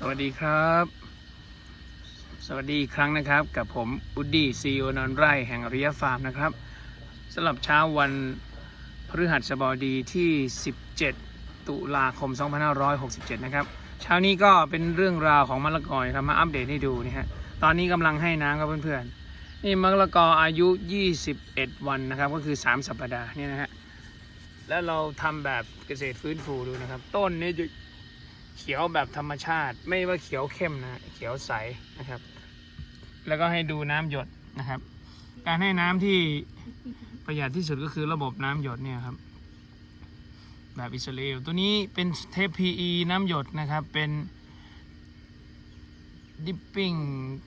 สวัสดีครับ สวัสดีอีกครั้งนะครับ กับผมอุดดี้ซีโอนอนไร่แห่งอริยฟาร์มนะครับสำหรับเช้าวันพฤหัสบดีที่ 17 ตุลาคม 2567 นะครับ เช้านี้ก็เป็นเรื่องราวของมะละกอครับมาอัปเดตให้ดูนี่ฮะตอนนี้กำลังให้น้ำครับเพื่อนๆนี่มะละกออายุ 21 วันนะครับ ก็คือ 3 สัปดาห์นี่นะฮะแล้วเราทำแบบเกษตรฟื้นฟูดูนะครับ ต้นนี้จะ เขียวแบบธรรมชาติ ไม่ว่าเขียวเข้มนะเขียวใสนะครับ แล้วก็ให้ดูน้ำหยดนะครับ การให้น้ำที่ประหยัดที่สุดก็คือระบบน้ำหยดเนี่ยครับ แบบอิสราเอลตัวนี้เป็นเทป PE น้ำหยดนะครับเป็นดิปปิ้ง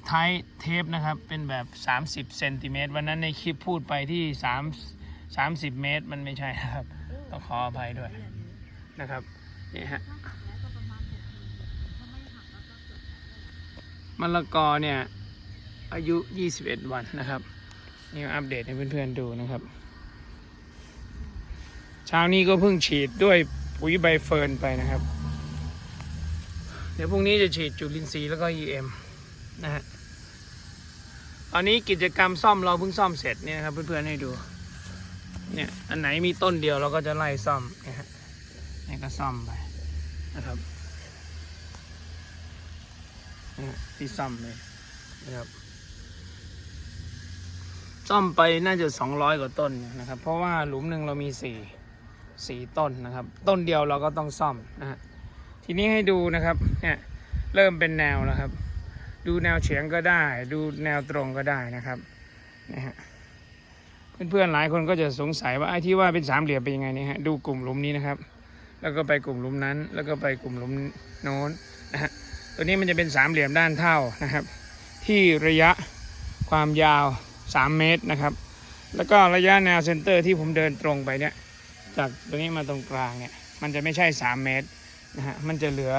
ไทเทปนะครับ เป็นแบบ 30เซนติเมตรวันนั้นในคลิปพูดไปที่3 30 เมตร มันไม่ใช่นะครับต้องขออภัยด้วยนะครับนี่ฮะ มะละกอเนี่ย อายุ 21 วันนะครับนี่อัปเดตให้เพื่อนๆดูนะครับเช้านี้ก็เพิ่งฉีดด้วยปุ๋ยใบเฟิร์นไปนะครับ เดี๋ยวพรุ่งนี้จะฉีดจุลินทรีย์แล้วก็ EM นะฮะตอนนี้กิจกรรมซ่อมเราเพิ่งซ่อมเสร็จเนี่ยครับเพื่อนๆให้ดู เนี่ยอันไหนมีต้นเดียวเราก็จะไล่ซ่อมนี่ยฮะนี่ก็ซ่อมไปนะครับ ที่ซ่อมเลยนะครับ ซ่อมไปน่าจะสองร้อยกว่าต้นนะครับ เพราะว่าหลุมหนึ่งเรามีสี่สี่ต้นนะครับ ต้นเดียวเราก็ต้องซ่อมนะฮะทีนี้ให้ดูนะครับเนี่ยเริ่มเป็นแนวแล้วครับ ดูแนวเฉียงก็ได้ ดูแนวตรงก็ได้นะครับนะฮะเพื่อนๆหลายคนก็จะสงสัยว่าไอ้ที่ว่าเป็นสามเหลี่ยมเป็นยังไงเนี่ยฮะดูกลุ่มหลุมนี้นะครับ แล้วก็ไปกลุ่มหลุมนั้น แล้วก็ไปกลุ่มหลุมโน้นนะฮะ ตัวนี้มันจะเป็นสามเหลี่ยมด้านเท่านะครับ ที่ระยะความยาว 3 เมตรนะครับ แล้วก็ระยะแนวเซนเตอร์ที่ผมเดินตรงไปเนี่ย จากตัวนี้มาตรงกลางเนี่ย มันจะไม่ใช่ 3 เมตรนะฮะ มันจะเหลือ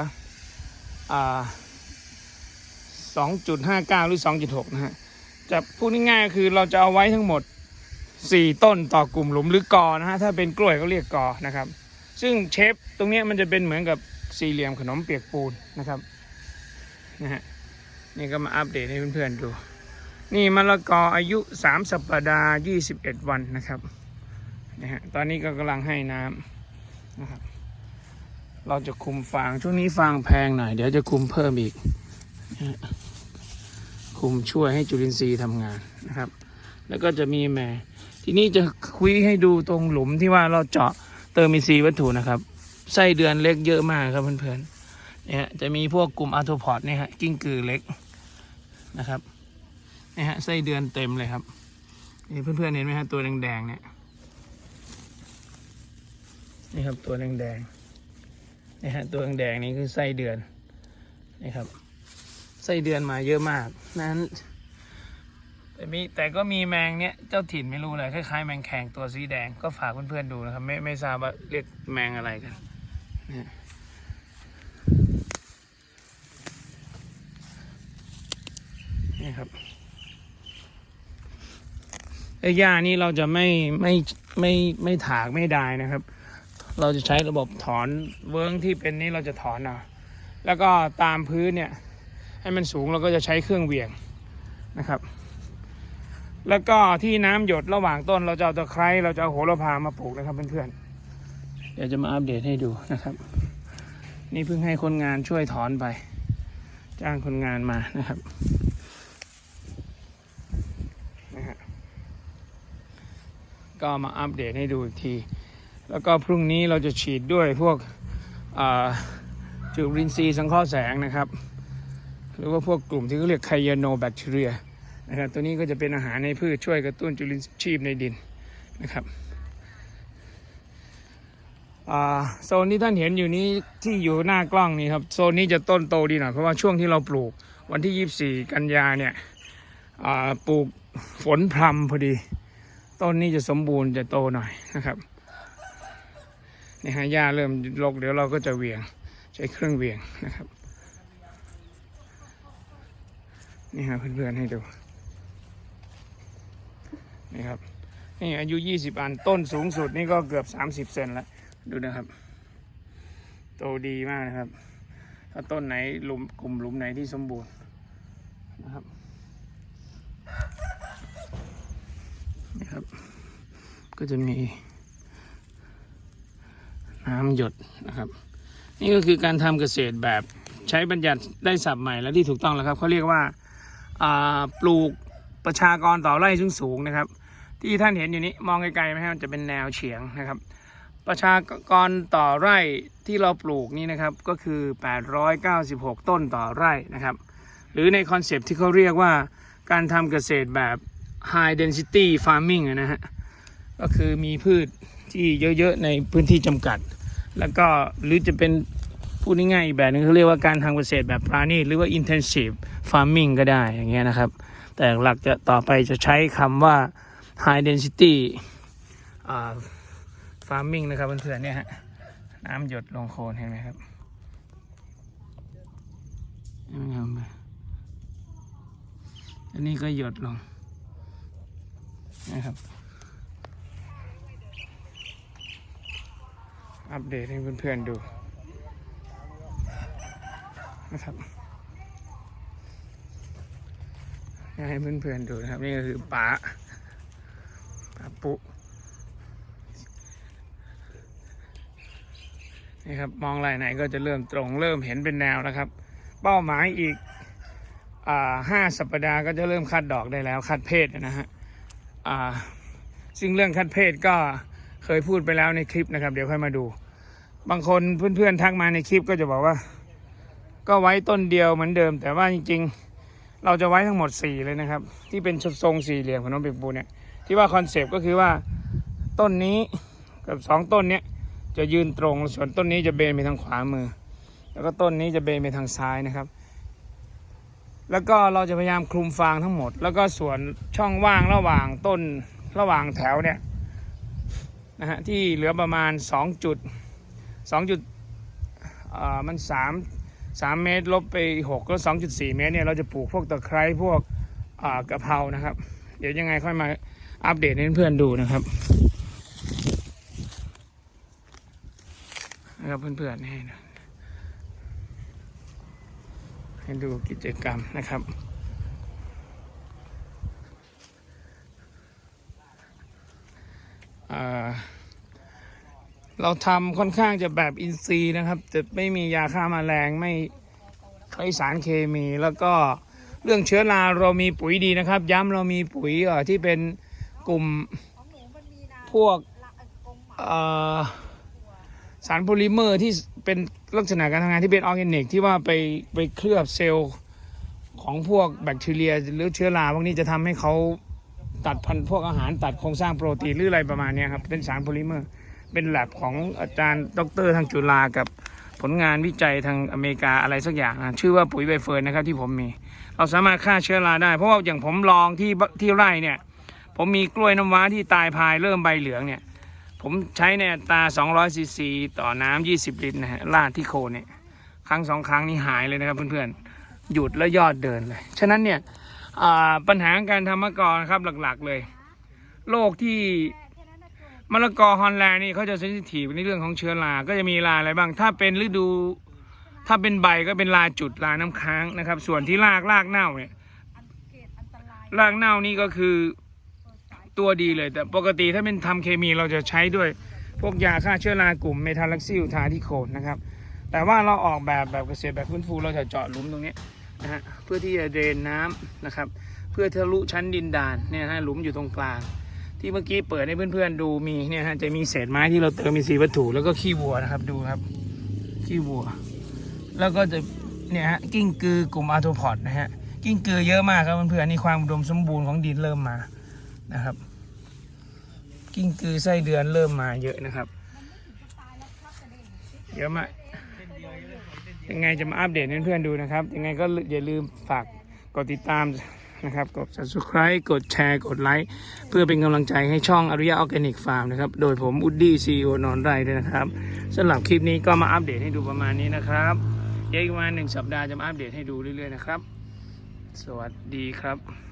อ่า2.59 หรือ 2.6 นะฮะ จะพูดง่ายๆก็คือเราจะเอาไว้ทั้งหมด 4 ต้นต่อกลุ่มหลุมหรือกอนะฮะ ถ้าเป็นกล้วยก็เรียกกอนะครับ ซึ่งเชฟตรงนี้มันจะเป็นเหมือนกับสี่เหลี่ยมขนมเปียกปูนนะครับ นะฮะนี่ก็มาอัปเดตให้เพื่อนๆดู นี่มะละกออายุ 3 สัปดาห์ 21 วันนะครับนะฮะตอนนี้ก็กำลังให้น้ำนะครับเราจะคุมฟางช่วงนี้ฟางแพงหน่อย เดี๋ยวจะคุมเพิ่มอีกนะฮะคุมช่วยให้จุลินทรีย์ทำงานนะครับ แล้วก็จะมีแม่ทีนี้จะคุยให้ดูตรงหลุมที่ว่าเราเจาะเติมอินทรีย์วัตถุนะครับไส้เดือนเล็กเยอะมากครับเพื่อนๆ นี่ยฮะจะมีพวกกลุ่มอาร์โทพอดเนี่ยฮะกิ้งกือเล็กนะครับเนี่ยฮะไส้เดือนเต็มเลยครับนี่เพื่อนๆเห็นไหมฮะตัวแดงๆเนี่ยนี่ครับตัวแดงๆนี่ฮะตัวแดงๆนี่คือไส้เดือนนี่ครับไส้เดือนมาเยอะมากนั้นแต่มีแต่ก็มีแมงเนี่ยเจ้าถิ่นไม่รู้อะไรคล้ายๆ แมงแคงตัวสีแดงก็ฝากเพื่อนๆดูนะครับ ไม่ไม่ทราบว่าเรียกแมงอะไรกันเนี่ย นี่ครับไอ้หญ้านี่เราจะไม่ไม่ไม่ไม่ถากไม่ได้นะครับ เราจะใช้ระบบถอนเวิ้งที่เป็นนี้เราจะถอนเอาแล้วก็ตามพื้นเนี่ย ให้มันสูงเราก็จะใช้เครื่องเวียงนะครับ แล้วก็ที่น้ำหยดระหว่างต้นเราจะเอาตะไคร้เราจะเอาโหระพามาปลูกนะครับเพื่อนๆเดี๋ยวจะมาอัปเดตให้ดูนะครับ นี่เพิ่งให้คนงานช่วยถอนไป จ้างคนงานมานะครับ นะฮะ ก็มาอัปเดตให้ดูอีกที แล้วก็พรุ่งนี้เราจะฉีดด้วยพวกจุลินทรีย์สังเคราะห์แสงนะครับ หรือว่าพวกกลุ่มที่เขาเรียกไคยาโนแบคทีเรียนะครับตัวนี้ก็จะเป็นอาหารในพืชช่วยกระตุ้นจุลินทรีย์ในดินนะครับโซนที่ท่านเห็นอยู่นี้ที่อยู่หน้ากล้องนี่ครับโซนนี้จะต้นโตดีหน่อยเพราะว่าช่วงที่เราปลูกวันที่ 24 กันยาเนี่ยปลูกฝนพรำพอดี ต้นนี้จะสมบูรณ์จะโตหน่อยนะครับนี่ฮะหญ้าเริ่มรกเดี๋ยวเราก็จะเวียงใช้เครื่องเวียงนะครับนี่ฮะเพื่อนๆให้ดูนี่ครับนี่อายุ 20 อันต้นสูงสุดนี่ก็เกือบ 30 เซนแล้ว ดูนะครับ โตดีมากนะครับ ถ้าต้นไหนหลุมกลุ่มหลุมไหนที่สมบูรณ์นะครับ ครับ ก็จะมีน้ำหยดนะครับ นี่ก็คือการทำเกษตรแบบใช้บัญญัติได้สับใหม่และที่ถูกต้องแล้วครับเขาเรียกว่าาปลูกประชากรต่อไร่สูงสูงนะครับ ที่ท่านเห็นอยู่นี้มองไกลๆไหมครับมันจะเป็นแนวเฉียงนะครับ ประชากรต่อไร่ที่เราปลูกนี่นะครับก็คือ 896 ต้นต่อไร่นะครับ หรือในคอนเซปที่เขาเรียกว่าการทำเกษตรแบบ high density farming นะฮะ ก็คือมีพืชที่เยอะๆ ในพื้นที่จำกัด แล้วก็หรือจะเป็นพูดง่ายๆอีกแบบหนึงเขาเรียกว่าการทำเกษตรแบบปราณีตหรือว่า intensive farming ก็ได้อย่างเงี้ยนะครับ แต่หลักจะต่อไปจะใช้คำว่า high density อ่า farming นะครับเพื่อนๆเนี่ยฮะน้ำหยดลงโคนเห็นไหมครับอันนี้ก็หยดลง นะครับ อัปเดตให้เพื่อนๆดูนะครับให้เพื่อนๆดูนะครับ นี่ก็คือป่าป่าปุนี่ครับมองไหลไหนก็จะเริ่มตรงเริ่มเห็นเป็นแนวแล้วครับ เป้าหมายอีกอ่าห้าสัปดาห์ก็จะเริ่มคัดดอกได้แล้วคัดเพศนะฮะ ซึ่งเรื่องคัดเพศก็เคยพูดไปแล้วในคลิปนะครับ เดี๋ยวค่อยมาดู บางคนเพื่อนๆทักมาในคลิปก็จะบอกว่า ก็ไว้ต้นเดียวเหมือนเดิม แต่ว่าจริง ๆ เราจะไว้ทั้งหมดสี่เลยนะครับ ที่เป็นชดทรงสี่เหลี่ยมของน้องเบกบูเนี่ยที่ว่าคอนเซปต์ก็คือว่าต้นนี้กับสองต้นเนี้ยจะยืนตรงส่วนต้นนี้จะเบนไปทางขวามือ แล้วก็ต้นนี้จะเบนไปทางซ้ายนะครับ แล้วก็เราจะพยายามคลุมฟางทั้งหมด แล้วก็ส่วนช่องว่างระหว่างต้นระหว่างแถวเนี่ยนะฮะที่เหลือประมาณ 2 จุด2จุดอ่ามัน 3 3 เมตรลบไป 6 ก็ 2.4 เมตรเนี่ยเราจะปลูกพวกตะไคร้พวกอ่ากะเพรานะครับ เดี๋ยวยังไงค่อยมาอัปเดตให้เพื่อนๆดูนะครับนะครับเพื่อนๆให้นะ ให้ดูกิจกรรมนะครับ เราทำค่อนข้างจะแบบอินทรีย์นะครับ จะไม่มียาฆ่าแมลงไม่ใช้สารเคมีแล้วก็เรื่องเชื้อราเรามีปุ๋ยดีนะครับ ย้ำเรามีปุ๋ยอ่ที่เป็นกลุ่มพวกสารโพลิเมอร์ที่ เป็นลักษณะการทำงานที่เป็นออร์แกนิกที่ว่าไปไปเคลือบเซลล์ของพวกแบคทีเรีย หรือเชื้อราพวกนี้จะทำให้เขาตัดพันธุ์พวกอาหารตัดโครงสร้างโปรตีนหรืออะไรประมาณเนี้ยครับ เป็นสารโพลิเมอร์ เป็นแลบของอาจารย์ดรทางจุฬากับผลงานวิจัยทางอเมริกาอะไรสักอย่างนะชื่อว่าปุ๋ยใบเฟิร์นนะครับที่ผมมี เราสามารถฆ่าเชื้อราได้ เพราะว่าอย่างผมลองที่ที่ไร่เนี่ย ผมมีกล้วยน้ำว้าที่ตายพายเริ่มใบเหลืองเนี่ย ผมใช้ในตา 200 ซีซี ต่อน้ำ 20 ลิตรนะฮะราดที่โคนเนี่ย ครั้งสองครั้งนี่หายเลยนะครับเพื่อนๆ หยุดแล้วยอดเดินเลย ฉะนั้นเนี่ยอ่าปัญหาการทำมะกอนครับหลักๆเลย โรคที่มะละกอฮอลแลนด์นี่เขาจะเซนซิทีฟในเรื่องของเชื้อรา ก็จะมีราอะไรบ้าง ถ้าเป็นฤดู ถ้าเป็นใบก็เป็นราจุดราน้ำค้างนะครับ ส่วนที่รากรากเน่าเนี่ย รากเน่านี่ก็คือ ตัวดีเลย แต่ปกติถ้าเป็นทำเคมีเราจะใช้ด้วย พวกยาฆ่าเชื้อรากลุ่มเมทาลักซิลทาที่โคนนะครับ แต่ว่าเราออกแบบแบบเกษตรแบบฟื้นฟูเราจะเจาะหลุมตรงนี้นะฮะเพื่อที่จะเดรนน้ำนะครับ เพื่อทะลุชั้นดินดานเนี่ยฮะหลุมอยู่ตรงกลาง ที่เมื่อกี้เปิดให้เพื่อนๆดูมีเนี่ยฮะจะมีเศษไม้ที่เราเติมมีสีวัตถุแล้วก็ขี้วัวนะครับดูครับขี้วัว แล้วก็จะเนี่ยฮะกิ้งกือกลุ่มอาร์โทพอดนะฮะกิ้งกือเยอะมากครับเพื่อนๆนี่ความอุดมสมบูรณ์ของดินเริ่มมา นะครับ กิ้งกือไส้เดือนเริ่มมาเยอะนะครับ เยอะมากยังไงจะมาอัปเดตเพื่อนๆดูนะครับ ยังไงก็อย่าลืมฝากกดติดตามนะครับ กด subscribe กดแชร์ กดไลค์ เพื่อเป็นกำลังใจให้ช่องอริยะออร์แกนิกฟาร์มนะครับ โดยผมอุดดี้ซีโอนอนไรด้วยนะครับสำหรับคลิปนี้ก็มาอัปเดตให้ดูประมาณนี้นะครับเดี๋ยวอีกประมาหนึ่งสัปดาห์จะมาอัปเดตให้ดูเรื่อยๆนะครับ สวัสดีครับ